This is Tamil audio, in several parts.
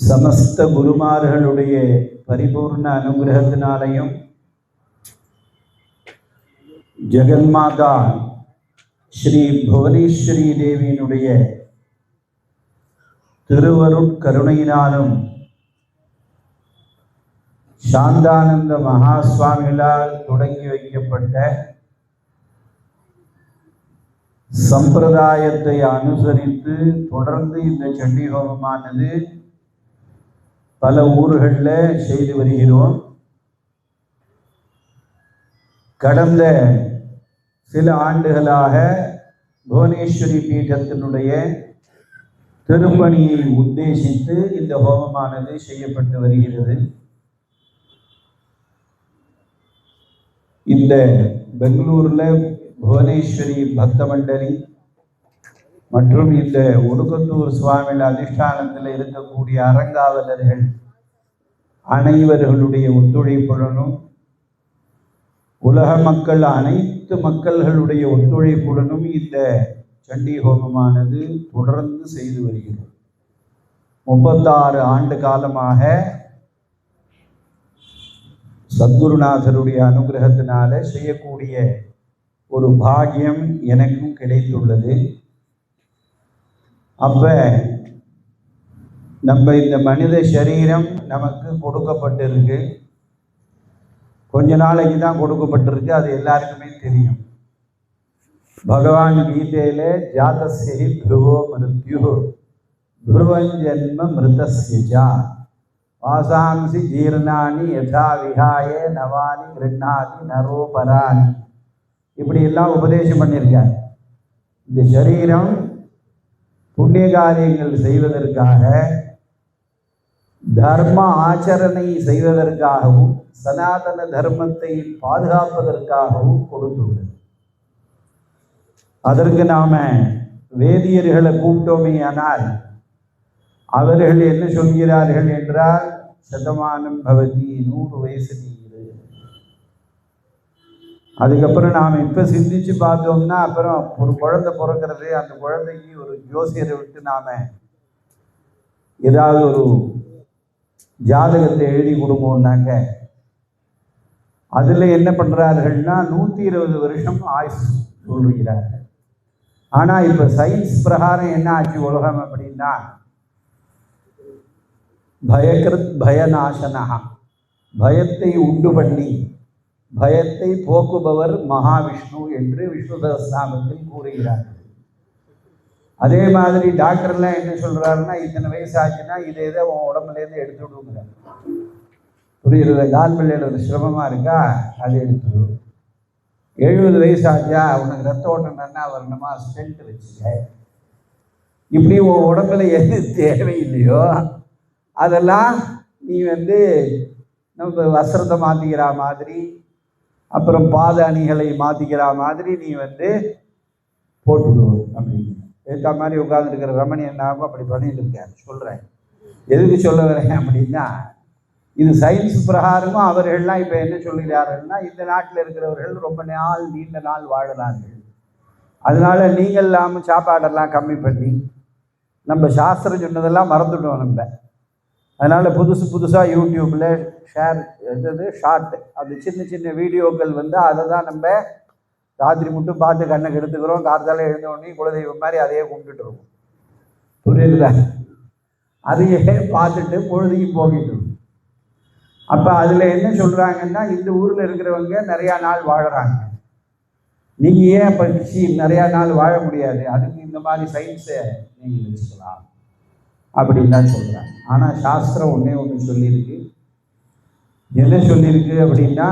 சமஸ்த குருமார்களுடைய பரிபூர்ண அனுகிரகத்தினாலையும் ஜெகன்மாதா ஸ்ரீ புவனேஸ்வரி தேவியினுடைய திருவருட்கருணையினாலும் சாந்தானந்த மகா சுவாமிகளால் தொடங்கி வைக்கப்பட்ட சம்பிரதாயத்தை அனுசரித்து தொடர்ந்து இந்த சண்டி ஹோமமானது பல ஊர்களில் செய்து வருகிறோம். கடந்த சில ஆண்டுகளாக புவனேஸ்வரி பீடத்தினுடைய திருப்பணியை உத்தேசித்து இந்த ஹோமமானது செய்யப்பட்டு வருகிறது. இந்த பெங்களூர்ல புவனேஸ்வரி பக்த மண்டலி மற்றும் இந்த ஒடுக்கத்தூர் சுவாமியில் அதிஷ்டானத்தில் இருக்கக்கூடிய அறங்காவலர்கள் அனைவர்களுடைய ஒத்துழைப்புடனும் உலக மக்கள் அனைத்து மக்கள்களுடைய ஒத்துழைப்புடனும் இந்த சண்டி ஹோமமானது தொடர்ந்து செய்து வருகிறது. முப்பத்தாறு ஆண்டு காலமாக சத்குருநாதருடைய அனுகிரகத்தினால செய்யக்கூடிய ஒரு பாகியம் எனக்கும் கிடைத்துள்ளது. அப்ப நம்ம இந்த மனித சரீரம் நமக்கு கொடுக்கப்பட்டிருக்கு. கொஞ்ச நாளைக்கு தான் கொடுக்கப்பட்டிருக்கு அது எல்லாருக்குமே தெரியும். பகவான் கீதையில ஜாதசி துருவோ மிருத்யு துருவஞ்சன்ம மிருதஸ்யா வாசாம்சி ஜீர்ணானி யதா விஹாய நவானி கிருண்ணாதி நரோபராணி. இப்படி எல்லாம் உபதேசம் பண்ணியிருக்கார். இந்த சரீரம் புண்ணிய காரியங்கள் செய்வதற்காக தர்ம ஆச்சரணை செய்வதற்காகவும் சனாதன தர்மத்தை பாதுகாப்பதற்காகவும் கொடுத்துள்ளது. அதற்கு நாம வேதியர்களை கூப்பிட்டோமே ஆனால் அவர்கள் என்ன சொல்கிறார்கள் என்றால் சதமானம் பவதி நூறு வயசு நீரு. அதுக்கப்புறம் நாம் இப்போ சிந்திச்சு பார்த்தோம்னா அப்புறம் ஒரு குழந்தை பிறக்கிறது அந்த குழந்தைக்கு ஒரு ஜோசியரை விட்டு நாம் ஏதாவது ஒரு ஜாதகத்தை எழுதி கொடுப்போம்னாக்க அதில் என்ன பண்ணுறார்கள்னா நூற்றி இருபது வருஷம் ஆயுஸ் சொல்கிறார்கள் ஆனால் இப்போ சயின்ஸ் பிரகாரம் என்ன ஆச்சு உலகம் அப்படின்னா பயக்கிருத் பயநாசனகா பயத்தை உண்டு பண்ணி பயத்தை போக்குபவர் மகாவிஷ்ணு என்று விஷ்ணு சகஸ்ரநாமத்தில் கூறுகிறார்கள். அதே மாதிரி டாக்டர்லாம் என்ன சொல்கிறாருன்னா இத்தனை வயசு ஆச்சுன்னா இதை இதை உன் உடம்புலேருந்து எடுத்து விடுங்கிறார். புரியுறது கால் ஒரு சிரமமாக இருக்கா? அதை எடுத்துடு எழுபது வயசு ஆச்சா உனக்கு ரத்த ஓட்டம் நல்லா வரணுமா? ஸ்டென்ட் வச்சுக்க. இப்படி உன் உடம்புல எது தேவையில்லையோ அதெல்லாம் நீ வந்து நம்ம வஸ்திரத்தை மாற்றிக்கிற மாதிரி அப்புறம் பாத அணிகளை மாற்றிக்கிற மாதிரி நீ வந்து போட்டுடு அப்படின்னு. ஏற்ற மாதிரி உட்காந்துருக்கிற ரமணி என்னாகும்? அப்படி பண்ணிட்டு இருக்கேன் சொல்கிறேன் எதுக்கு சொல்ல வரேன் அப்படின்னா இது சயின்ஸ் பிரகாரமும் அவர்கள்லாம் இப்போ என்ன சொல்கிறார்கள்னா இந்த நாட்டில் இருக்கிறவர்கள் ரொம்ப நாள் நீண்ட நாள் வாழறார்கள். அதனால நீங்கள் இல்லாமல் சாப்பாடெல்லாம் கம்மி பண்ணி நம்ம சாஸ்திரம் சொன்னதெல்லாம் மறந்துட்டோம் நம்ம. அதனால் புதுசு புதுசாக யூடியூப்பில் ஷேர் எது ஷார்ட் அது சின்ன சின்ன வீடியோக்கள் வந்து அதை தான் நம்ம ராத்திரி மட்டும் பார்த்து கண்ணை கெடுத்துக்கிறோம் காத்தால எழுந்தவொடனே குலதெய்வம் மாதிரி அதையே கும்பிட்டுட்டு புரியுதுல அதையே பார்த்துட்டு பொழுதுக்கு போகிட்டு அப்போ அதில் என்ன சொல்கிறாங்கன்னா இந்த ஊரில் இருக்கிறவங்க நிறையா நாள் வாழுறாங்க. நீங்கள் ஏன் படிச்சு நிறையா நாள் வாழ முடியாது? அதுக்கு இந்த மாதிரி சயின்ஸை நீங்கள் வச்சுக்கலாம். அப்படின்னு தான் சொல்கிறாங்க ஆனால் சாஸ்திரம் ஒன்றே ஒன்று சொல்லியிருக்கு. என்ன சொல்லியிருக்கு அப்படின்னா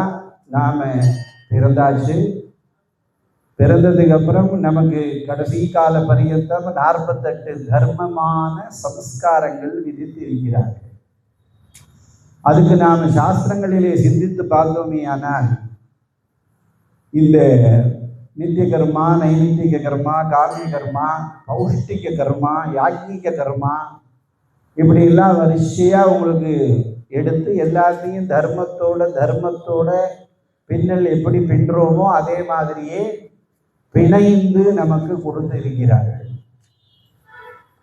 நாம் பிறந்தாச்சு. பிறந்ததுக்கப்புறம் நமக்கு கடைசி கால பரியந்தம் நாற்பத்தெட்டு தர்மமான சம்ஸ்காரங்கள் விதித்து இருக்கிறார்கள். அதுக்கு நாம் சாஸ்திரங்களிலே சிந்தித்து பார்த்தோமே ஆனால் இந்த நித்திய கர்மா நைமித்திக கர்மா காமிய கர்மா பௌஷ்டிக கர்மா யாக்ஞிக கர்மா இப்படி எல்லாம் வரிசையாக உங்களுக்கு எடுத்து எல்லாத்தையும் தர்மத்தோட தர்மத்தோட பின்னல் எப்படி பின்றோமோ அதே மாதிரியே பிணைந்து நமக்கு கொடுத்து இருக்கிறார்கள்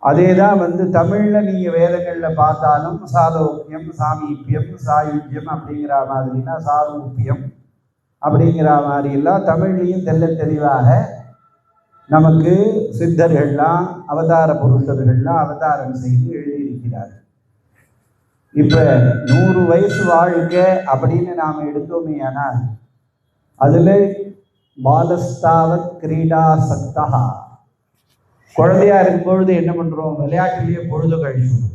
அதே தான் வந்து தமிழில் நீங்கள் வேதங்களில் பார்த்தாலும் சாலோக்கியம் சாமீபியம் சாயுஜ்யம் அப்படிங்கிற மாதிரினா சாரூபியம் அப்படிங்கிற மாதிரியெல்லாம் தமிழ்லையும் தெல்ல தெளிவாக நமக்கு சித்தர்கள்லாம் அவதார புருஷர்கள்லாம் அவதாரம் செய்து இருக்கிறார்கள். இப்போ நூறு வயசு வாழ்க அப்படின்னு நாம் எடுத்தோமே ஆனால் அதில் பாலஸ்தாவ கிரீடா சக்தா குழந்தையா இருக்கும் பொழுது என்ன பண்ணுறோம் விளையாட்டுலேயே பொழுது கழிச்சோம்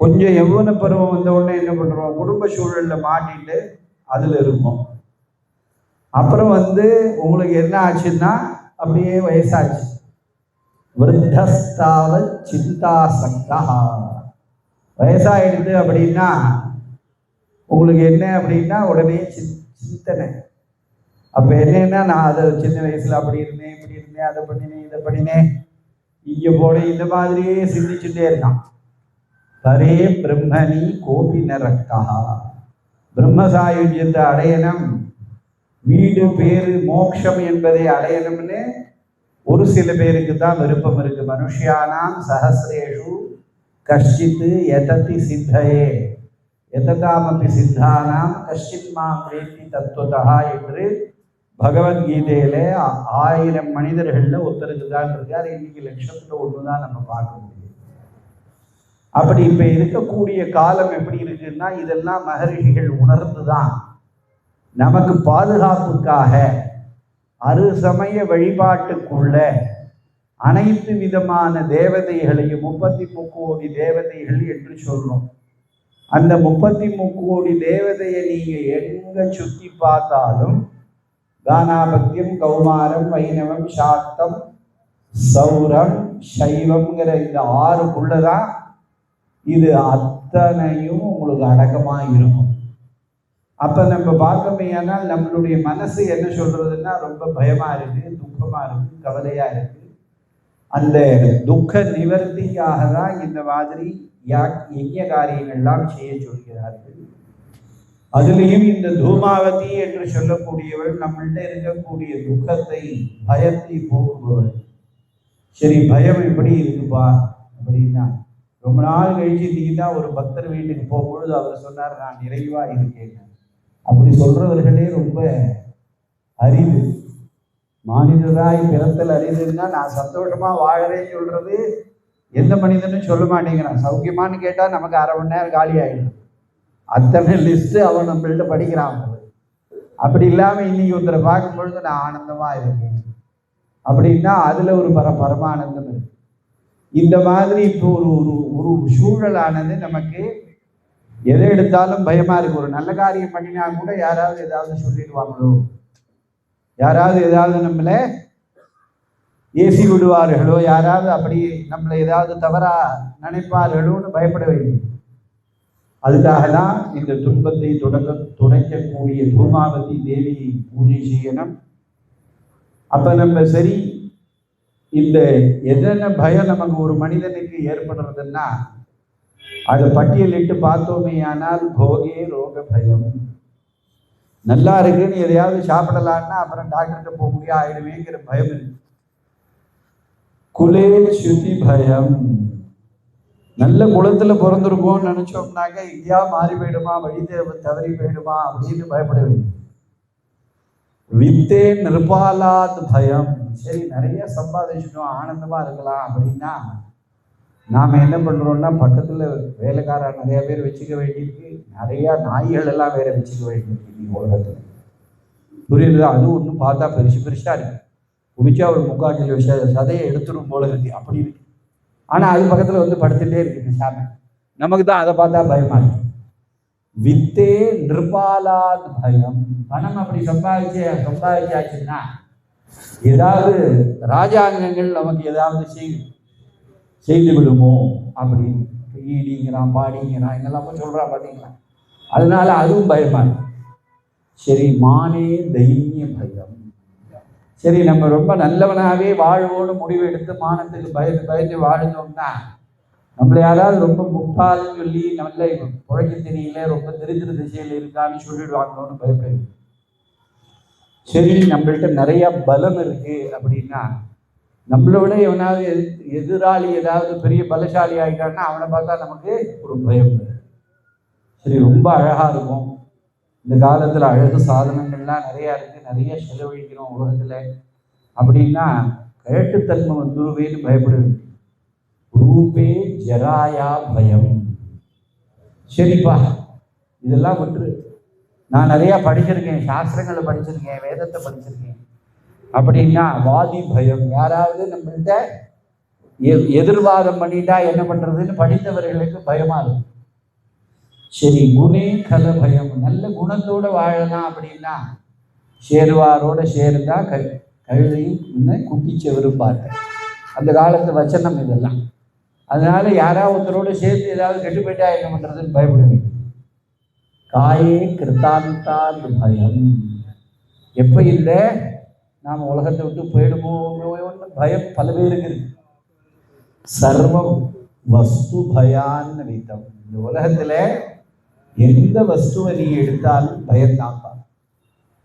கொஞ்சம் எவ்வளவு பருவம் வந்த உடனே என்ன பண்ணுறோம் குடும்ப சூழலில் மாட்டிட்டு அதில் இருப்போம். அப்புறம் வந்து உங்களுக்கு என்ன ஆச்சுன்னா அப்படியே வயசாச்சு. விருத்தஸ்தாவ சிந்தா சக்தா வயசாயிடுது அப்படின்னா உங்களுக்கு என்ன அப்படின்னா உடனே சிந்தனை. அப்போ என்னன்னா நான் அதை சின்ன வயசுல அப்படி இருந்தேன் இப்படி இருந்தேன் அதை பண்ணினேன் இதை பண்ணினேன். இங்கே போனேன் இந்த மாதிரியே சிந்திச்சுட்டே இருக்கான் தரே பிரம்மணி கோபி நரக்கா பிரம்மசாயுஜ்யத்தை அடையணும். வீடு பேரு மோட்சம் என்பதை அடையணும்னு ஒரு சில பேருக்கு தான் விருப்பம் இருக்கு. மனுஷியானாம் சஹசிரேஷு கஷ்டித்து எதத்தி சித்தையே. எததாமப்பி சித்தானாம் கஷ்டித் மாம் வேத்தி தத்துவதா என்று பகவத்கீதையில ஆயிரம் மனிதர்கள்ல ஒருத்தருக்கு தான் இருக்கார் இன்னைக்கு லட்சத்துல ஒன்று தான் நம்ம பார்க்க முடியும் அப்படி இப்ப இருக்கக்கூடிய காலம் எப்படி இருக்குன்னா இதெல்லாம் மகரிஷிகள் உணர்ந்துதான். நமக்கு பாதுகாப்புக்காக அறு சமய வழிபாட்டுக்குள்ள அனைத்து விதமான தேவதைகளையும் முப்பத்தி முக்கோடி தேவதைகள் என்று சொல்றோம். அந்த முப்பத்தி முக்கோடி தேவதையை நீங்க எங்க சுத்தி பார்த்தாலும் தானாபத்தியம் கௌமாரம் வைணவம் சாத்தம் சௌரம் சைவம்ங்கிற இந்த ஆறுக்குள்ளதான் இது அத்தனையும் உங்களுக்கு அடக்கமாக இருக்கும். அப்போ நம்ம பார்க்கமையானால் நம்மளுடைய மனசு என்ன சொல்றதுன்னா ரொம்ப பயமா இருக்கு துக்கமா இருக்கு கவலையா இருக்கு. அந்த துக்க நிவர்த்திக்காக தான் இந்த மாதிரி யா- யஜ்ஞ காரியங்கள்லாம் செய்ய சொல்கிறார்கள். அதுலேயும் இந்த தூமாவதி என்று சொல்லக்கூடியவள் நம்மள்ட இருக்கக்கூடிய துக்கத்தை பயத்தை போக்குபவள் சரி பயம் எப்படி இருக்குப்பா அப்படின்னா ரொம்ப நாள் கழிச்சு இன்னைக்கு தான் ஒரு பக்தர் வீட்டுக்கு போகும்பொழுது அவர் சொன்னார் நான் நிறைவாக இருக்கேன் அப்படி சொல்றவர்களே ரொம்ப அரிது. மானிடராய் பிறத்தல் அரிதுன்னா நான் சந்தோஷமா வாழறேன்னு சொல்றது எந்த மனிதனும் சொல்ல மாட்டேங்கிறான். சௌக்கியமான்னு கேட்டால் நமக்கு அரை மணி நேரம் காலி ஆகிடும் அத்தனை லிஸ்ட்டு அவன் நம்மள்கிட்ட படிக்கிறான். அப்படி இல்லாமல் இன்னைக்கு ஒருத்தரை பார்க்கும் பொழுது நான் ஆனந்தமா இருக்கேன். அப்படின்னா அதுல ஒரு பர பரமானந்தம் இருக்கு. இந்த மாதிரி இப்போ ஒரு ஒரு ஒரு சூழலானது நமக்கு எதை எடுத்தாலும் பயமா இருக்கு. ஒரு நல்ல காரியம் பண்ணினா கூட யாராவது ஏதாவது சொல்லிடுவாங்களோ? யாராவது ஏதாவது நம்மள ஏசி விடுவார்களோ? யாராவது அப்படி நம்மளை ஏதாவது தவறா நினைப்பார்களோன்னு பயப்பட வேண்டும் அதுக்காக தான் இந்த துன்பத்தை தொடங்க துடைக்கக்கூடிய தூமாவதி தேவியை பூஜை செய்யணும். அப்ப நம்ம சரி இந்த எதன பயம் நமக்கு ஒரு மனிதனுக்கு ஏற்படுறதுன்னா அதை பட்டியலிட்டு பார்த்தோமே ஆனால் போகே ரோக பயம் நல்லா இருக்குன்னு எதையாவது சாப்பிடலான்னா அப்புறம் டாக்டர்கிட்ட போக முடியா ஆயிடுவேங்கிற பயம் இருக்கு. குலே சுதி பயம். நல்ல குளத்துல பிறந்திருக்கோம்னு நினைச்சோம்னாக்க எங்கேயா மாறி போயிடுமா வழி தவறி போயிடுமா அப்படின்னு பயப்பட வேண்டும் வித்தே நிருபாலாத் பயம். சரி நிறைய சம்பாதிச்சிட்டோம் ஆனந்தமா இருக்கலாம் அப்படின்னா நாம் என்ன பண்ணுறோன்னா பக்கத்தில் வேலைக்காரன் நிறையா பேர் வச்சுக்க வேண்டியிருக்கு. நிறையா நாய்கள் எல்லாம் வேற வச்சுக்க வேண்டியிருக்கு இன்னைக்கு புரியுது? அது ஒன்றும் பார்த்தா பெருசு பெருசாக இருக்கு. பிடிச்சா ஒரு முக்காட்டில் விஷ சதையை எடுத்துடும் போல இருக்கு. அப்படி இருக்கு. ஆனால் அது பக்கத்தில் வந்து படுத்துட்டே இருக்குது சாமி. நமக்கு தான் அதை பார்த்தா பயமா இருக்கு. வித்தே நிர்பாலாத் பயம். பணம் அப்படி சம்பாதிச்சு சம்பாதிச்சாச்சுன்னா ஏதாவது ராஜாங்கங்கள் நமக்கு ஏதாவது செய்யும். செய்து விடுமோ அப்படின்னு ஈடிங்கிறான் பாடிங்கிறான் இங்கெல்லாம் சொல்கிறான் பார்த்தீங்களா அதனால அதுவும் பயமா சரி மானே தைரிய பயம். சரி நம்ம ரொம்ப நல்லவனாகவே வாழ்வோன்னு முடிவு எடுத்து மானத்துக்கு பயந்து பயந்து வாழ்ந்தோம்னா நம்மளை யாராவது ரொம்ப முட்டாள்னு சொல்லி நல்ல புழைக்க தெரியல ரொம்ப தெரிஞ்சிரு திசையில் இருக்கான்னு சொல்லிடுவாங்களோன்னு பயப்படுது. சரி நம்மள்கிட்ட நிறைய பலம் இருக்கு அப்படின்னா நம்மளை விட எவனாவது எதிர்- எதிராளி ஏதாவது பெரிய பலசாலி ஆகிட்டான்னா அவனை பார்த்தா நமக்கு ஒரு பயம். சரி ரொம்ப அழகா இருக்கும். இந்த காலத்துல அழகு சாதனங்கள்லாம் நிறைய இருக்கு. நிறைய செலவழிக்கிறோம் உலகத்துல. அப்படின்னா கழட்டுத்தன்மை வந்துருவேன்னு பயப்படுது ரூபே ஜராயா பயம். சரிப்பா இதெல்லாம் விட்டுரு. நான் நிறைய படிச்சிருக்கேன். சாஸ்திரங்களை படிச்சிருக்கேன். வேதத்தை படிச்சிருக்கேன். அப்படின்னா வாதி பயம். யாராவது நம்மள்ட்ட எ- எதிர்வாதம் பண்ணிட்டா என்ன பண்றதுன்னு படித்தவர்களுக்கு பயமா இருக்கும். சரி குணே கல பயம். நல்ல குணத்தோட வாழலாம் அப்படின்னா சேருவாரோட சேர்ந்தா க கழுதையும் முன்ன குட்டிச்சவரும் அந்த காலத்து வச்சனம் இதெல்லாம். அதனால யாராவது ஒருத்தரோட சேர்ந்து ஏதாவது கெட்டு போயிட்டா என்ன பண்றதுன்னு பயப்படுவேன் காயே கிருத்தாந்தான் பயம் எப்போ இல்லை? நாம் உலகத்தை விட்டு போயிடுவோம் பயம் பல பேருக்கு இருக்கு. சர்வம் வஸ்து பயான்விதம் இந்த உலகத்துல எந்த வஸ்துவை நீ எடுத்தாலும் பயந்தாப்பா?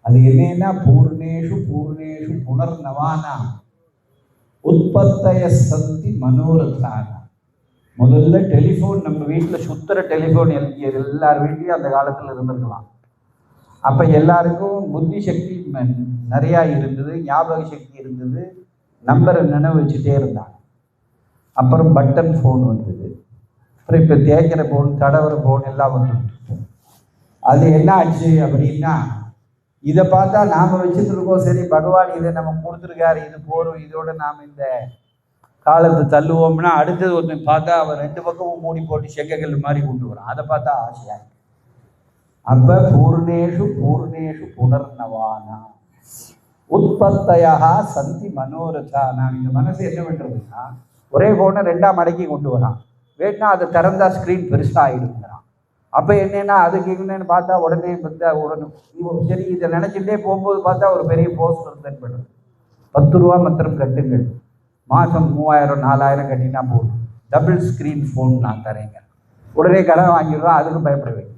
அது என்னன்னா பூர்ணேஷு பூர்ணேஷு புனர்நவானா. உற்பத்தய சந்தி மனோரதான முதல்ல டெலிஃபோன் நம்ம வீட்டில் சுத்துற டெலிஃபோன் எல்லார் வீட்லேயும் அந்த காலத்தில் இருந்திருக்கலாம். அப்போ எல்லாருக்கும் புத்தி சக்தி நிறையா இருந்தது ஞாபக சக்தி இருந்தது. நம்பரை நினைவு வச்சுட்டே இருந்தாங்க. அப்புறம் பட்டன் ஃபோன் வந்தது. அப்புறம் இப்போ தேய்க்கிற ஃபோன் தடவுற ஃபோன் எல்லாம் வந்துட்டு அது என்ன ஆச்சு அப்படின்னா இதை பார்த்தா நாம் வச்சுருக்கோம் சரி பகவான் இதை நம்ம கொடுத்துருக்காரு. இது போகிறோம் இதோட நாம் இந்த காலத்தை தள்ளுவோம்னா அடுத்தது ஒன்று பார்த்தா அவர் ரெண்டு பக்கமும் மூடி போட்டு செங்கக்கல் மாதிரி கொண்டு வரான். அதை பார்த்தா ஆசையாக அப்போ பூர்ணேஷு பூர்ணேஷு புனர்னவானா உற்பத்தையாக சந்தி மனோரதா நான் இந்த மனசு என்ன பண்ணுறதுன்னா ஒரே ஃபோனை ரெண்டாம் மடக்கி கொண்டு வரான். வேணா அதை திறந்தா ஸ்க்ரீன் பெருசாக ஆகிடுங்கிறான் அப்போ என்னென்னா அதுக்கு என்னன்னு பார்த்தா உடனே பார்த்தா உடனே சரி இதை நினச்சிட்டே போகும்போது பார்த்தா ஒரு பெரிய போஸ்டர் தென்படுது பத்து ரூபா மாத்திரம் கட்டுங்கள் மாதம் மூவாயிரம் நாலாயிரம் கட்டினா போதும். டபுள் ஸ்க்ரீன் ஃபோன் நான் தரேங்க. உடனே கடன் வாங்கிடுவோம் அதுக்கு பயப்படுவேன்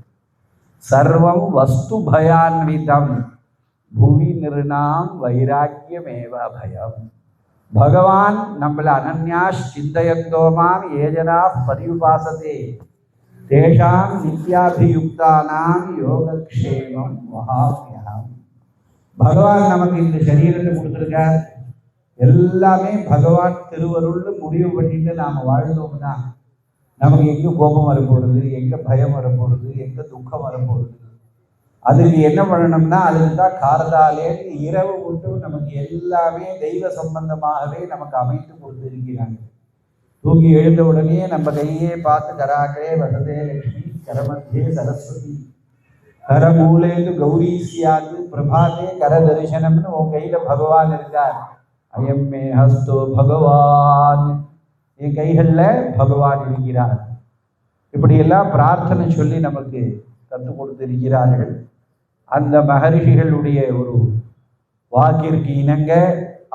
சர்வம் வஸ்து பயான்விதம். புவி நிறுணாம் வைராக்கியமேவ பயம் பகவான் நம்மள அனன்யா சிந்தையந்தோமாம் ஏஜனா பரியுபாசதே தேஷாம் நித்யாபியுக்தானாம் யோகக்ஷேமம் மகாமியம் பகவான் நமக்கு இந்த சரீரத்தை கொடுத்துருக்கார் எல்லாமே பகவான் திருவருள்னு முடிவு பண்ணிட்டு நாம் வாழ்ந்தோம்னா நமக்கு எங்கே கோபம் வரப்போகிறது எங்கே பயம் வரப்போகிறது எங்கே துக்கம் வரப்போகிறது அதுக்கு என்ன பண்ணணும்னா அதுக்கு தான் காரதாலேன்னு இரவு மட்டும் நமக்கு எல்லாமே தெய்வ சம்பந்தமாகவே நமக்கு அமைத்து கொடுத்திருக்கிறாங்க. தூங்கி எழுந்த உடனே நம்ம கையே பார்த்து கராகே வசதே லட்சுமி கரமத்தியே சரஸ்வதி. கரமூலேந்து கௌரி சியாது பிரபாதே கர தரிசனம்னு உன் கையில பகவான் இருக்கார். அயம்மே ஹஸ்தோ பகவான். என் கைகள்ல பகவான் இருக்கிறார். இப்படியெல்லாம் பிரார்த்தனை சொல்லி நமக்கு கற்றுக் கொடுத்திருக்கிறார்கள். அந்த மகரிஷிகளுடைய ஒரு வாக்கிற்கு இணங்க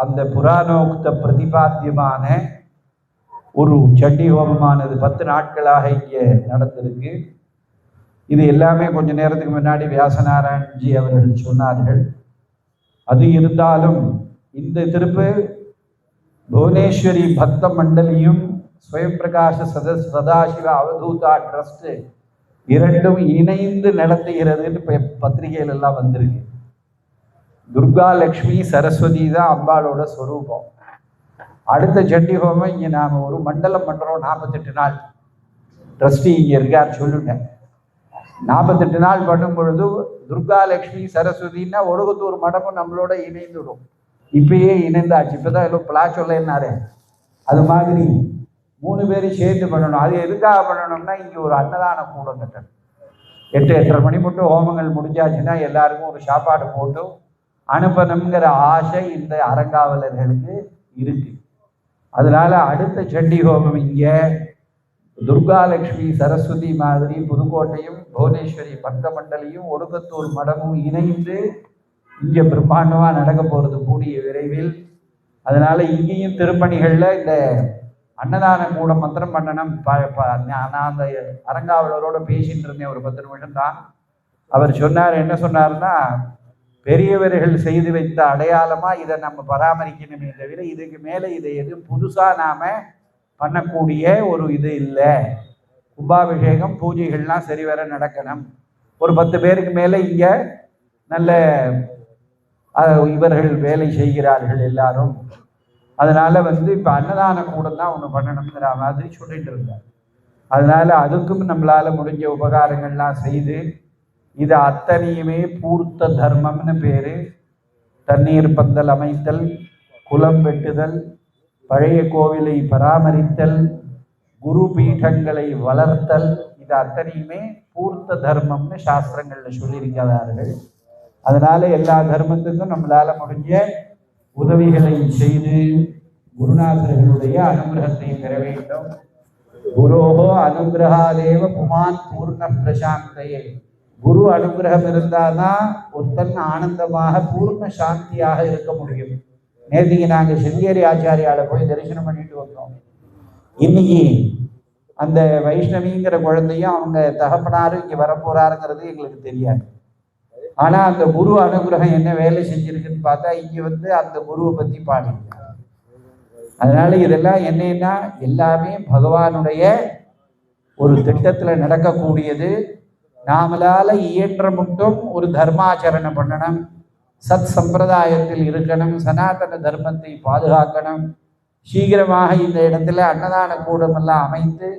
அந்த புராணோக்த பிரதிபாத்தியமான ஒரு சண்டி ஹோமமானது பத்து நாட்களாக இங்கே நடந்திருக்கு. இது எல்லாமே கொஞ்ச நேரத்துக்கு முன்னாடி வியாசநாராயண்ஜி அவர்கள் சொன்னார்கள். அது இருந்தாலும் இந்த திருப்பு புவனேஸ்வரி பக்த மண்டலியும் ஸ்வயம் பிரகாஷ சத சதாசிவ அவதூதா ட்ரஸ்ட்டு இரண்டும் இணைந்து நடத்துகிறதுன்னு இப்போ பத்திரிகையில எல்லாம் வந்திருக்கு. துர்கா லக்ஷ்மி சரஸ்வதி தான் அம்பாளோட ஸ்வரூபம் அடுத்த சண்டி ஹோமம் இங்கே நாம் ஒரு மண்டலம் பண்ணுறோம் நாற்பத்தெட்டு நாள். ட்ரஸ்டி இங்கே இருக்கார் சொல்லுங்க. நாற்பத்தெட்டு நாள் பண்ணும் பொழுது துர்கா லக்ஷ்மி சரஸ்வதினா ஒடுகத்தூர் மடமும் நம்மளோட இணைந்துடும். இப்பயே இணைந்தாச்சு. இப்போதான் ஏதோ பிளா அது மாதிரி மூணு பேரும் சேர்ந்து பண்ணணும். அது எதுக்காக பண்ணணும்னா இங்கே ஒரு அன்னதான கூடம் கட்டணும். எட்டு எட்டரை மணி மட்டும் ஹோமங்கள் முடிஞ்சாச்சுன்னா எல்லாருக்கும் ஒரு சாப்பாடு போட்டு அனுப்பணுங்கிற ஆசை இந்த அறங்காவலர்களுக்கு இருக்கு. அதனால அடுத்த சண்டி ஹோமம் இங்கே துர்காலட்சுமி சரஸ்வதி மாதிரி புதுக்கோட்டையும் புவனேஸ்வரி பக்த மண்டலியும் ஒடுக்கத்தூர் மடமும் இணைந்து இங்கே பிரம்மாண்டமாக நடக்க போகிறது கூடிய விரைவில். அதனால இங்கேயும் திருப்பணிகளில் இந்த அன்னதானம் கூட மந்திரம் பண்ணணும். ப ப- நான் அந்த அரங்காவலரோட பேசிட்டு இருந்தேன் ஒரு பத்து நிமிஷம் தான். அவர் சொன்னார் என்ன சொன்னார்னா பெரியவர்கள் செய்து வைத்த அடையாளமா இதை நம்ம பராமரிக்கணுமே தவிர இதுக்கு மேலே இதை எதுவும் புதுசா நாம பண்ணக்கூடிய ஒரு இது இல்லை. கும்பாபிஷேகம் பூஜைகள்லாம் சரிவர நடக்கணும். ஒரு பத்து பேருக்கு மேலே இங்க நல்ல இவர்கள் வேலை செய்கிறார்கள் எல்லாரும். அதனால வந்து இப்போ அன்னதான கூடம் தான் ஒன்று பண்ணணுங்கிற மாதிரி சொல்லிட்டு இருந்தார் அதனால அதுக்கும் நம்மளால் முடிஞ்ச உபகாரங்கள்லாம் செய்து இது அத்தனையுமே பூர்த்த தர்மம்னு பேர். தண்ணீர் பந்தல் அமைத்தல் குளம் வெட்டுதல் பழைய கோவிலை பராமரித்தல் குரு பீடங்களை வளர்த்தல் இது அத்தனையுமே பூர்த்த தர்மம்னு சாஸ்திரங்களில் சொல்லியிருக்கிறார்கள். அதனால எல்லா தர்மத்துக்கும் நம்மளால முடிஞ்ச உதவிகளை செய்து குருநாதர்களுடைய அனுகிரகத்தை பெற வேண்டும். குரோஹோ அனுகிரகாதேவ புமான் பூர்ண பிரசாந்தையே. குரு அனுகிரகம் இருந்தால்தான் ஒருத்தன் ஆனந்தமாக பூர்ண சாந்தியாக இருக்க முடியும். நேற்றுக்கு நாங்கள் செங்கேரி ஆச்சாரியால போய் தரிசனம் பண்ணிட்டு வந்தோம். இன்னைக்கு அந்த வைஷ்ணவிங்கிற குழந்தையும் அவங்க தகப்பனாரும் இங்கே வரப்போறாருங்கிறது எங்களுக்கு தெரியாது. ஆனா அந்த குரு அனுகிரகம் என்ன வேலை செஞ்சிருக்குன்னு பார்த்தா இங்க வந்து அந்த குருவை பத்தி பாடிருக்காங்க அதனால இதெல்லாம் என்னன்னா எல்லாமே பகவானுடைய ஒரு திட்டத்துல நடக்கக்கூடியது. நாமளால இயன்ற மட்டும் ஒரு தர்மாச்சரணை பண்ணணும். சத் சம்பிரதாயத்தில் இருக்கணும். சனாதன தர்மத்தை பாதுகாக்கணும். சீக்கிரமாக இந்த இடத்துல அன்னதான கூடம் எல்லாம் அமைத்து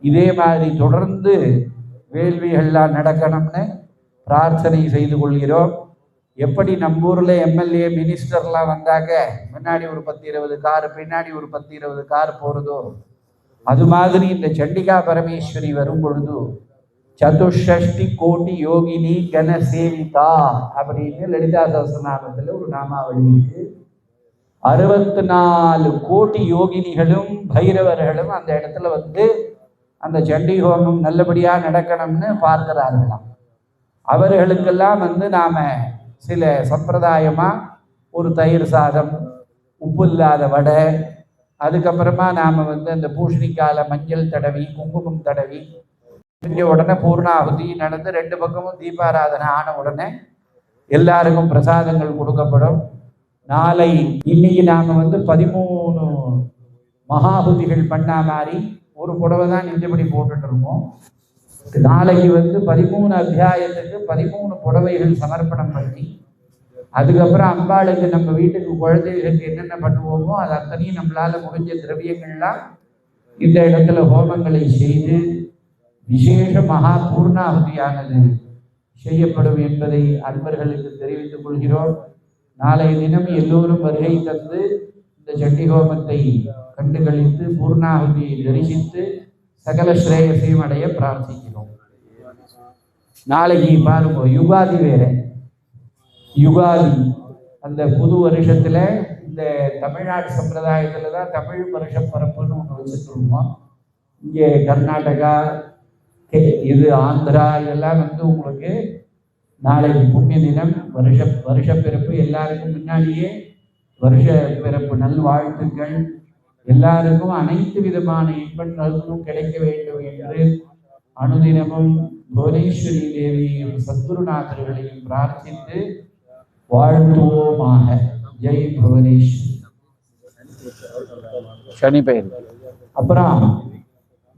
இதே மாதிரி தொடர்ந்து வேள்விகள்லாம் நடக்கணும்னு பிரார்த்தனை செய்து கொள்கிறோம். எப்படி நம்ம ஊரில் எம்எல்ஏ மினிஸ்டர்லாம் வந்தாக்க முன்னாடி ஒரு பத்து இருபது கார் பின்னாடி ஒரு பத்து இருபது கார் போகிறதோ அது மாதிரி இந்த சண்டிகா பரமேஸ்வரி வரும் பொழுது சதுஷ்டி கோட்டி யோகினி கன சேவிதா அப்படின்னு லலிதா சகஸ்ரநாமத்துல ஒரு நாமாவளி இருக்கு. அறுபத்தி நாலு கோட்டி யோகினிகளும் பைரவர்களும் அந்த இடத்துல வந்து அந்த சண்டி ஹோமம் நல்லபடியாக நடக்கணும்னு பார்க்கிறார்களாம். அவர்களுக்கெல்லாம் வந்து நாம் சில சம்பிரதாயமாக ஒரு தயிர் சாதம் உப்பு இல்லாத வடை அதுக்கப்புறமா நாம் வந்து அந்த பூஷணிக்கால மஞ்சள் தடவி குங்குமம் தடவி செஞ்ச உடனே பூர்ணாகுதி நடந்து ரெண்டு பக்கமும் தீபாராதனை ஆன உடனே எல்லாருக்கும் பிரசாதங்கள் கொடுக்கப்படும். நாளை இன்னைக்கு நாம் வந்து பதிமூணு மகாபுதிகள் பண்ணா மாதிரி ஒரு புடவை தான் நெஞ்சபடி போட்டுட்டு இருக்கோம். நாளைக்கு வந்து பதிமூணு அத்தியாயத்துக்கு பதிமூணு புடவைகள் சமர்ப்பணம் பண்ணி அதுக்கப்புறம் அம்பாளுக்கு நம்ம வீட்டுக்கு குழந்தைகளுக்கு என்னென்ன பண்ணுவோமோ அது அத்தனையும் நம்மளால் முடிஞ்ச திரவியங்கள்லாம் இந்த இடத்துல ஹோமங்களை செய்து விசேஷ மகா பூர்ணாகுதியானது செய்யப்படும் என்பதை அன்பர்களுக்கு தெரிவித்துக் கொள்கிறோம். நாளைய தினம் எல்லோரும் வருகை தந்து இந்த சண்டி ஹோமத்தை கண்டுகளித்து பூர்ணாகுதியை தரிசித்து சகல ஸ்ரேயசையும் அடைய பிரார்த்திக்கிறோம். நாளைக்கு பாருங்க யுகாதி வேற. யுகாதி. அந்த புது வருஷத்துல இந்த தமிழ்நாடு சம்பிரதாயத்துல தான் தமிழ் வருஷ பரப்புன்னு ஒன்று வச்சுட்டு இருக்கோம் இங்கே கர்நாடகா இது ஆந்திரா இதெல்லாம் வந்து உங்களுக்கு நாளைக்கு புண்ணிய தினம் வருஷ வருஷ பிறப்பு எல்லாருக்கும் முன்னாடியே வருஷ பிறப்பு நல்வாழ்த்துக்கள். எல்லாருக்கும் அனைத்து விதமான இன்பங்களும் கிடைக்க வேண்டும் என்று அனுதினமும் புவனேஸ்வரி தேவியையும் சத்குருநாதர்களையும் பிரார்த்தித்து வாழ்த்துவோமாக. ஜெய் புவனேஸ்வரி. சனி பெயர். அப்புறம்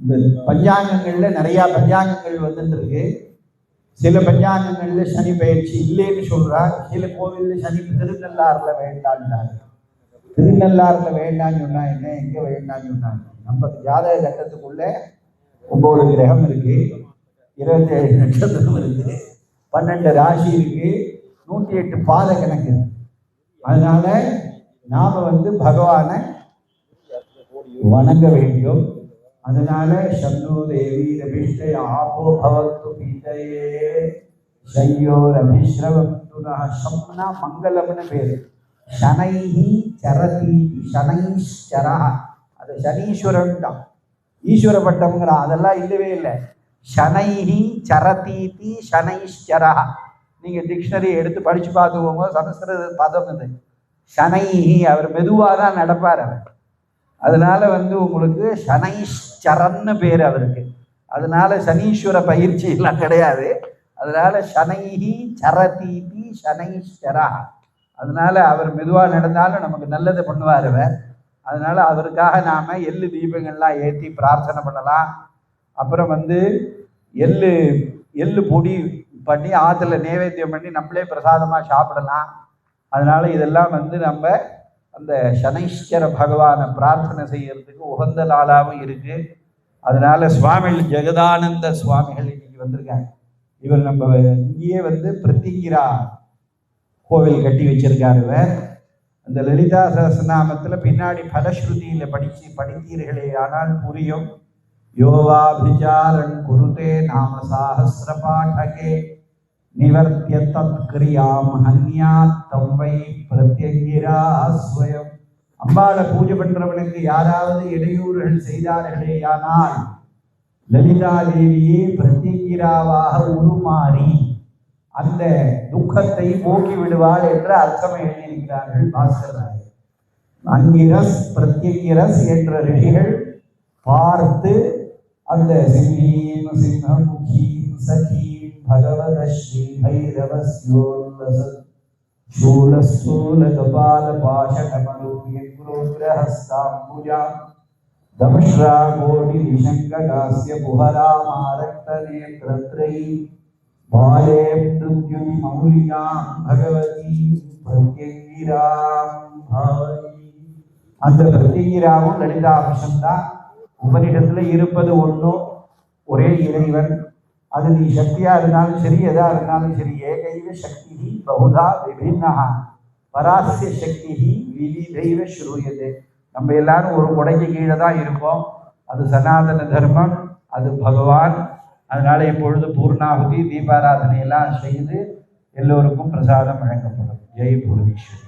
இந்த பஞ்சாங்கங்கள்ல நிறைய பஞ்சாங்கங்கள் வந்துட்டு இருக்கு சில பஞ்சாங்கங்கள்ல சனி பயிற்சி இல்லைன்னு சொல்றா சில கோவில்ல சனி திருநள்ளாறுல வேண்டான்றாங்க. திருநள்ளாறுல வேண்டாம்னு சொன்னா என்ன? எங்க வேண்டாம்னு சொன்னாங்க. நம்ம ஜாதக கட்டத்துக்குள்ள ஒன்பது கிரகம் இருக்கு. இருபத்தி ஏழு நட்சத்திரம் இருக்கு. பன்னெண்டு ராசி இருக்கு. நூற்றி எட்டு பாத கணக்கு. அதனால் அதனால நாம வந்து பகவானை வணங்க வேண்டும். அதனால சன்னோ தேவி ரபிஷ்டய ஆபோ பவத்து பீதையே சையோ அபிஸ்ரவந்து சம்னா மங்களம்னு பேரு. சனைஹி சரதி சனைஸ்வரா அது சனீஸ்வரன் தான் ஈஸ்வர பட்டம்ங்கிறான் அதெல்லாம் இல்லவே இல்லை. சனைஹி சரதீதி சனைஸ்வரா நீங்கள் டிக்ஷனரி எடுத்து படித்து பார்த்துக்கோங்க. சமஸ்கிருத பதம் இது. சனைஹி அவர் மெதுவாக தான் நடப்பார் அவர். அதனால வந்து உங்களுக்கு சனைஷ்சரன்னு பேர் அவருக்கு. அதனால சனீஸ்வர பயிற்சி எல்லாம் கிடையாது. அதனால சனைஹி சரதீதி சனைஸ்வரா அதனால அவர் மெதுவாக நடந்தாலும் நமக்கு நல்லது பண்ணுவார் அவர் அதனால அவருக்காக நாம் எள்ளு தீபங்கள்லாம் ஏற்றி பிரார்த்தனை பண்ணலாம். அப்புறம் வந்து எள்ளு எள்ளு பொடி பண்ணி ஆற்றுல நைவேத்தியம் பண்ணி நம்மளே பிரசாதமாக சாப்பிடலாம். அதனால் இதெல்லாம் வந்து நம்ம அந்த சனைஸ்வர பகவானை பிரார்த்தனை செய்யறதுக்கு உகந்த நாளாகவும் இருக்குது அதனால் சுவாமிகள் ஜெகதானந்த சுவாமிகள் இன்னைக்கு வந்திருக்காங்க. இவர் நம்ம இங்கேயே வந்து பிரத்திங்கிரா கோவில் கட்டி வச்சிருக்காரு இவர். அந்த லலிதா சகஸ்ரநாமத்தில் பின்னாடி பலஸ்ருதியில் படித்து படித்தீர்களே ஆனால் புரியும். யோவாபிச்சாரன் குருதே நாம சாஹசிர பாடகே நிவர்த்திய தத்கிரியாம் ஹன்யாத் தம்வை பிரத்யங்கிரா ஸ்வயம் அம்பாளை பூஜை பண்றவனுக்கு யாராவது இடையூறுகள் செய்தார்களே ஆனால் லலிதா தேவியே பிரத்யங்கிராவாக உருமாறி அந்த துக்கத்தை போக்கி விடுவாள் என்ற அர்த்தம் எழுதியிருக்கிறார்கள் பாஸ்கராய் அங்கிரஸ் பிரத்யங்கிரஸ் என்ற ரிஷிகள் பார்த்து അതിലെ സിംഹീം സിംഹമുഖീം സഖീം ഭഗവത ശ്രീ ഭൈരവസ്യോല്ലസ உபனிடத்துல இருப்பது ஒன்றும் ஒரே இறைவன். அது நீ சக்தியா இருந்தாலும் சரி எதா இருந்தாலும் சரி ஏகைவ சக்தி பகுதா விபின்னா பராசிய சக்தி விதி தெய்வ ஸ்ரூயது. நம்ம எல்லாரும் ஒரு உடைக்கு கீழே தான் இருப்போம் அது சனாதன தர்மம் அது பகவான். அதனால இப்பொழுது பூர்ணாகுதி தீபாராதனை எல்லாம் செய்து எல்லோருக்கும் பிரசாதம் வழங்கப்படும். ஜெய் புவனேஸ்வரி